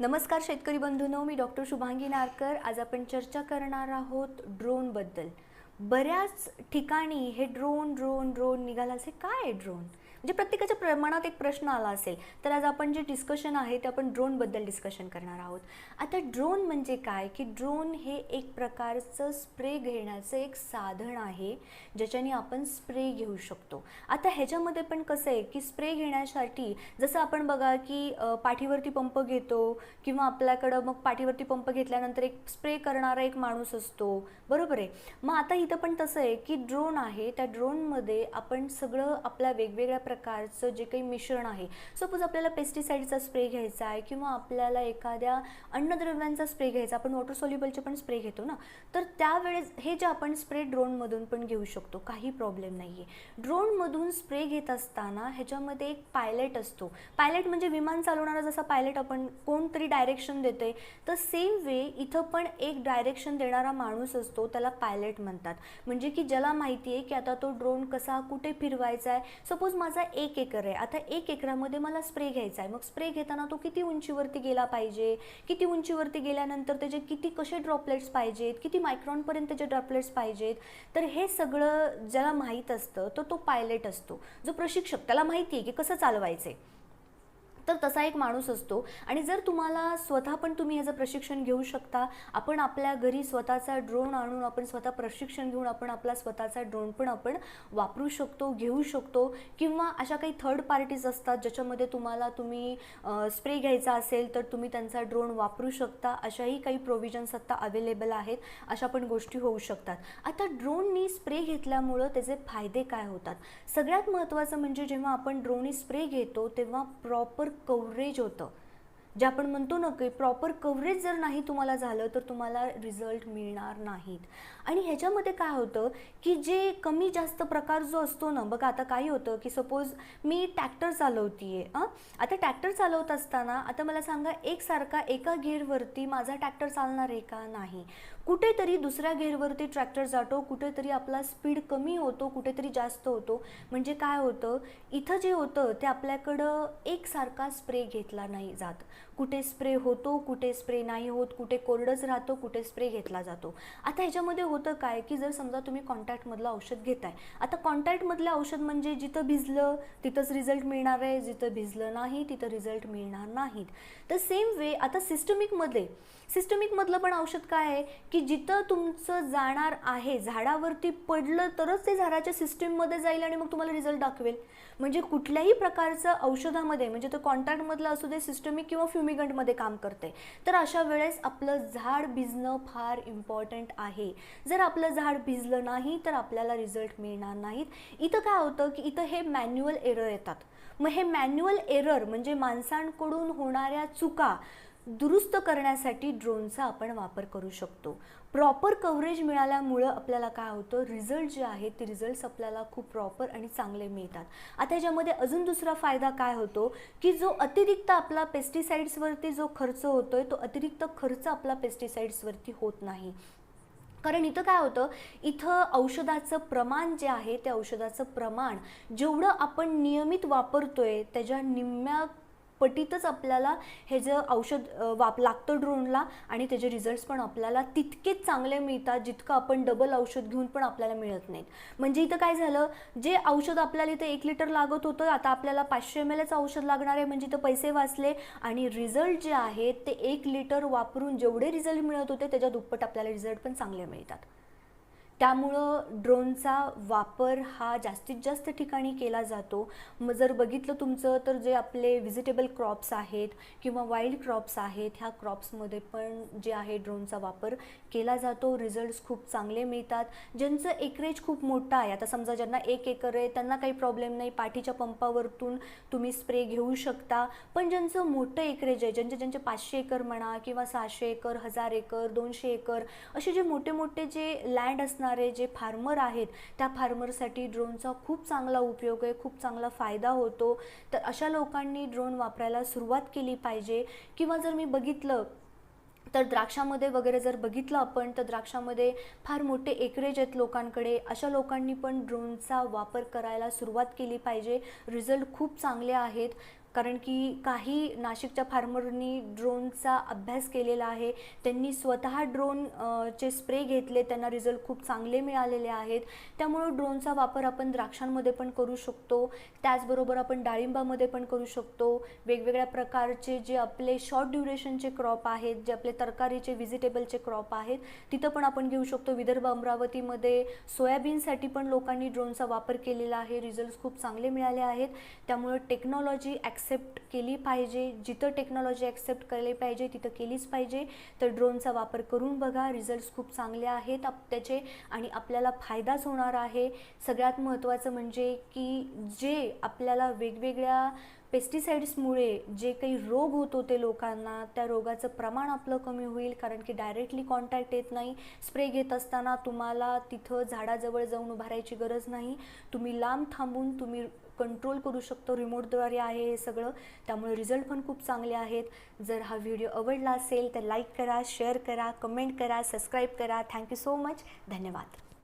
नमस्कार शेतकरी बंधूंनो मी डॉक्टर शुभांगी नारकर. आज आपण चर्चा करणार आहोत ड्रोनबद्दल बऱ्याच ठिकाणी हे ड्रोन ड्रोन ड्रोन निघाला. असे काय आहे ड्रोन म्हणजे प्रत्येकाच्या प्रमाणात एक प्रश्न आला असेल तर आज आपण जे डिस्कशन आहे ते आपण ड्रोनबद्दल डिस्कशन करणार आहोत. आता ड्रोन म्हणजे काय? की ड्रोन हे एक प्रकारचं स्प्रे घेण्याचं एक साधन आहे ज्याच्याने आपण स्प्रे घेऊ शकतो. आता ह्याच्यामध्ये पण कसं आहे की स्प्रे घेण्यासाठी जसं आपण बघा की पाठीवरती पंप घेतो किंवा आपल्याकडं मग पाठीवरती पंप घेतल्यानंतर एक स्प्रे करणारा एक माणूस असतो. बरोबर आहे? मग आता इथं पण तसं आहे की ड्रोन आहे त्या ड्रोनमध्ये आपण सगळं आपल्या वेगवेगळ्या प्रकारचं जे काही मिश्रण आहे. सपोज आपल्याला पेस्टिसाईडचा स्प्रे घ्यायचा आहे किंवा आपल्याला एखाद्या अन्नद्रव्यांचा स्प्रे घ्यायचा आपण वॉटर सॉल्युबलचे पण स्प्रे घेतो ना. तर त्यावेळेस हे जे आपण स्प्रे ड्रोनमधून पण घेऊ शकतो. काही प्रॉब्लेम नाही आहे ड्रोनमधून स्प्रे घेत असताना ह्याच्यामध्ये एक पायलट असतो. पायलट म्हणजे विमान चालवणारा जसा पायलट आपण कोणतरी डायरेक्शन देतो आहे तर सेम वे इथं पण एक डायरेक्शन देणारा माणूस असतो त्याला पायलट म्हणतात. म्हणजे की ज्याला माहिती आहे की आता तो ड्रोन कसा कुठे फिरवायचा आहे सपोज माझा एक एकर आहे. आता एक एकरामध्ये मला स्प्रे घ्यायचा आहे. मग स्प्रे घेताना तो किती उंचीवरती गेला पाहिजे? किती उंचीवरती गेल्यानंतर त्याचे किती कसे ड्रॉपलेट्स पाहिजेत? किती मायक्रॉनपर्यंत त्याचे ड्रॉपलेट्स पाहिजेत? तर हे सगळं ज्याला माहीत असतं तो तो पायलट असतो. जो प्रशिक्षक त्याला माहिती आहे की कसं चालवायचं आहे तर तसा एक माणूस असतो. आणि जर तुम्हाला स्वतः पण तुम्ही ह्याचं प्रशिक्षण घेऊ शकता आपण आपल्या घरी स्वतःचा ड्रोन आणून आपण स्वतः प्रशिक्षण घेऊन आपण आपला स्वतःचा ड्रोन पण आपण वापरू शकतो घेऊ शकतो. किंवा अशा काही थर्ड पार्टीज असतात ज्याच्यामध्ये तुम्हाला तुम्ही स्प्रे घ्यायचा असेल तर तुम्ही त्यांचा ड्रोन वापरू शकता. अशाही काही प्रोव्हिजन्स आत्ता अवेलेबल आहेत. अशा पण गोष्टी होऊ शकतात. आता ड्रोननी स्प्रे घेतल्यामुळं त्याचे फायदे काय होतात? सगळ्यात महत्त्वाचं म्हणजे जेव्हा आपण ड्रोननी स्प्रे घेतो तेव्हा प्रॉपर कव्हरेज होतं. जे आपण म्हणतो ना की प्रॉपर कव्हरेज जर नाही तुम्हाला झालं तर तुम्हाला रिझल्ट मिळणार नाहीत. आणि ह्याच्यामध्ये काय होतं की जे कमी जास्त प्रकार जो असतो ना बघा आता काय होतं की सपोज मी टॅक्टर चालवती आहे आता टॅक्टर चालवत असताना आता मला सांगा एकसारखा एका घेरवरती माझा टॅक्टर चालणार आहे का नाही? कुठेतरी दुसऱ्या गेअरवरती ट्रॅक्टर जातो कुठेतरी आपला स्पीड कमी होतो कुठेतरी जास्त होतो. म्हणजे काय होतं? इथं जे होतं ते आपल्याकडं एकसारखा स्प्रे घेतला नाही जात. कुठे स्प्रे होतो कुठे स्प्रे नाही होत कुठे कोरडच राहतो कुठे स्प्रे घेतला जातो. आता ह्याच्यामध्ये होतं काय की जर समजा तुम्ही कॉन्टॅक्टमधलं औषध घेताय आता कॉन्टॅक्टमधलं औषध म्हणजे जिथं भिजलं तिथंच रिझल्ट मिळणार आहे जिथं भिजलं नाही तिथं रिझल्ट मिळणार नाहीत. तर सेम वे आता सिस्टमिकमध्ये सिस्टमिकमधलं पण औषध काय आहे की जिथं तुमचं जाणार आहे झाडावरती पडलं तरच ते झाडाच्या सिस्टीममध्ये जाईल आणि मग तुम्हाला रिझल्ट दाखवेल. म्हणजे कुठल्याही प्रकारचं औषधामध्ये म्हणजे तो कॉन्टॅक्टमधलं असू दे सिस्टमिक किंवा फ्युमिगंटमध्ये काम करते. तर अशा वेळेस आपलं झाड भिजणं फार इम्पॉर्टंट आहे. जर आपलं झाड भिजलं नाही तर आपल्याला रिझल्ट मिळणार नाहीत. इथं काय होतं की इथं हे मॅन्युअल एरर येतात. मग हे मॅन्युअल एरर म्हणजे माणसांकडून होणाऱ्या चुका दुरुस्त करण्यासाठी ड्रोनचा आपण वापर करू शकतो. प्रॉपर कव्हरेज मिळाल्यामुळं आपल्याला काय होतं? रिझल्ट जे आहेत ते रिझल्ट्स आपल्याला खूप प्रॉपर आणि चांगले मिळतात. आता ह्याच्यामध्ये अजून दुसरा फायदा काय होतो? की जो अतिरिक्त आपला पेस्टिसाइड्सवरती जो खर्च होतोय तो अतिरिक्त खर्च आपला पेस्टिसाइड्सवरती होत नाही. कारण इथं काय होतं? इथं औषधाचं प्रमाण जे आहे त्या औषधाचं प्रमाण जेवढं आपण नियमित वापरतोय त्याच्या निम्म्या पटीतच आपल्याला हे जे औषध वाप लागतं ड्रोनला आणि त्याचे रिझल्ट्स पण आपल्याला तितकेच चांगले मिळतात जितकं आपण डबल औषध घेऊन पण आपल्याला मिळत नाहीत. म्हणजे इथं काय झालं जे औषध आपल्याला इथं एक लिटर लागत होतं आता आपल्याला पाचशे एम एलचं औषध लागणार आहे. म्हणजे इथं पैसे वाचले आणि रिझल्ट जे आहेत ते एक लिटर वापरून जेवढे रिझल्ट मिळत होते त्याच्या दुप्पट आपल्याला रिझल्ट पण चांगले मिळतात. त्यामुळं ड्रोनचा वापर हा जास्तीत जास्त ठिकाणी केला जातो. मग जर बघितलं तुमचं तर जे आपले व्हिजिटेबल क्रॉप्स आहेत किंवा वाईल्ड क्रॉप्स आहेत ह्या क्रॉप्समध्ये पण जे आहे ड्रोनचा वापर केला जातो. रिझल्ट्स खूप चांगले मिळतात. ज्यांचं एकरेज खूप मोठं आहे आता समजा ज्यांना एक एकर आहे त्यांना काही प्रॉब्लेम नाही. पाठीच्या पंपावरतून तुम्ही स्प्रे घेऊ शकता. पण ज्यांचं मोठं एकरेज आहे ज्यांचे ज्यांचे पाचशे एकर म्हणा किंवा सहाशे एकर हजार एकर दोनशे एकर असे जे मोठे मोठे जे लँड असणार जे फार्मर आहेत त्या फार्मरसाठी ड्रोनचा खूप चांगला उपयोग आहे खूप चांगला फायदा होतो. तर अशा लोकांनी ड्रोन वापरायला सुरुवात केली पाहिजे. किंवा जर मी बघितलं तर द्राक्षामध्ये वगैरे जर बघितलं आपण तर द्राक्षामध्ये फार मोठे एकरेज आहेत लोकांकडे. अशा लोकांनी पण ड्रोनचा वापर करायला सुरुवात केली पाहिजे. रिझल्ट खूप चांगले आहेत. कारण की काही नाशिकच्या फार्मरनी ड्रोनचा अभ्यास केलेला आहे. त्यांनी स्वतः ड्रोन चे स्प्रे घेतले त्यांना रिझल्ट खूप चांगले मिळालेले आहेत. त्यामुळं ड्रोनचा वापर आपण द्राक्षांमध्ये पण करू शकतो. त्याचबरोबर आपण डाळिंबामध्ये पण करू शकतो. वेगवेगळ्या प्रकारचे जे आपले शॉर्ट ड्युरेशनचे क्रॉप आहेत जे आपले तरकारीचे व्हिजिटेबलचे क्रॉप आहेत तिथं पण आपण घेऊ शकतो. विदर्भ अमरावतीमध्ये सोयाबीनसाठी पण लोकांनी ड्रोनचा वापर केलेला आहे. रिझल्ट खूप चांगले मिळाले आहेत. त्यामुळं टेक्नॉलॉजी ॲक्सेप्ट केली पाहिजे जिथं टेक्नॉलॉजी ॲक्सेप्ट केली पाहिजे तिथं केलीच पाहिजे. तर ड्रोनचा वापर करून बघा रिझल्ट्स खूप चांगले आहेत आप त्याचे आणि आपल्याला फायदाच होणार आहे. सगळ्यात महत्त्वाचं म्हणजे की जे आपल्याला वेगवेगळ्या पेस्टिसाइड्समुळे जे काही रोग होत होते लोकांना त्या रोगाचं प्रमाण आपलं कमी होईल कारण की डायरेक्टली कॉन्टॅक्ट येत नाही. स्प्रे घेत असताना तुम्हाला तिथं झाडाजवळ जाऊन उभारायची गरज नाही. तुम्ही लांब थांबून तुम्ही कंट्रोल करू शकतो. रिमोटद्वारे आहे हे सगळं. त्यामुळे रिझल्ट पण खूप चांगले आहेत. जर हा व्हिडिओ आवडला असेल तर लाईक करा शेअर करा कमेंट करा सबस्क्राईब करा. थँक्यू सो मच धन्यवाद.